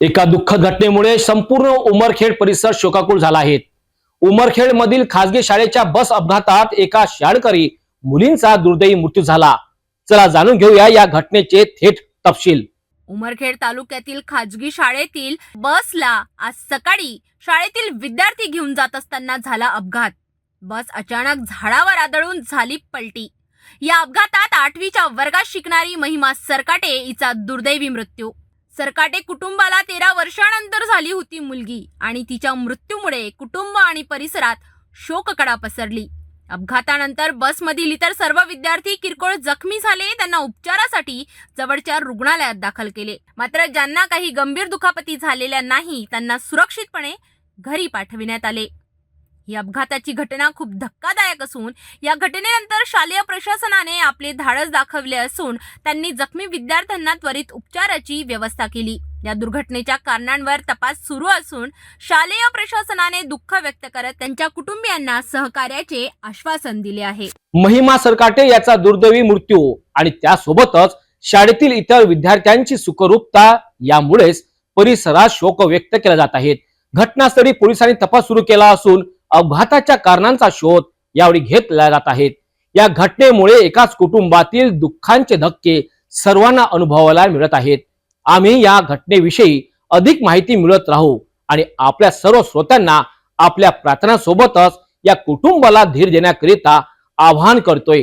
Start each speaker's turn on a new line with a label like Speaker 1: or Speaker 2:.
Speaker 1: एका दुःखद घटनेमुळे संपूर्ण उमरखेड परिसर शोकाकुल झाला आहे. उमरखेड मधील खासगी शाळेच्या बस अपघातात एका शाळकरी मुलींचा दुर्दैवी मृत्यू झाला. चला जाणून घेऊया या घटनेचे थेट तपशील.
Speaker 2: उमरखेड तालुक्यातील खाजगी शाळेतील बसला आज सकाळी शाळेतील विद्यार्थी घेऊन जात असताना झाला अपघात. बस अचानक झाडावर आदळून झाली पलटी. या अपघातात आठवीच्या वर्गात शिकणारी महिमा सरकाटे हिचा दुर्दैवी मृत्यू. सरकाटे कुटुंबाला तेरा वर्षानंतर झाली होती मुलगी आणि तिच्या मृत्यूमुळे कुटुंब आणि परिसरात शोककडा पसरली. अपघातानंतर बसमधील इतर सर्व विद्यार्थी किरकोळ जखमी झाले त्यांना उपचारासाठी जवळच्या रुग्णालयात दाखल केले. मात्र ज्यांना काही गंभीर दुखापती झालेल्या नाही त्यांना सुरक्षितपणे घरी पाठविण्यात आले. ही अपघाताची घटना खूप धक्कादायक असून या घटनेनंतर शालेय प्रशासनाने आपले धाडस दाखवले असून त्यांनी जखमी विद्यार्थ्यांना त्वरित उपचाराची व्यवस्था केली. या दुर्घटनेच्या कारणांवर तपास सुरू असून शालेय प्रशासनाने दुःख व्यक्त करत त्यांच्या कुटुंबियांना सहकार्याचे आश्वासन दिले आहे.
Speaker 1: महिमा सरकाटे याचा दुर्दैवी मृत्यू आणि त्यासोबतच शाळेतील इतर विद्यार्थ्यांची सुखरूपता यामुळेच परिसरात शोक व्यक्त केला जात आहेत घटनास्थळी पोलिसांनी तपास सुरू केला असून अपघाताच्या कारणांचा शोध यावेळी घेतला जात आहेत या घटनेमुळे एकाच कुटुंबातील दुःखांचे धक्के सर्वांना अनुभवायला मिळत आहेत. आम्ही या घटनेविषयी अधिक माहिती मिळत राहू आणि आपल्या सर्व श्रोत्यांना आपल्या प्रार्थनासोबतच या कुटुंबाला धीर देण्याकरिता आवाहन करतोय.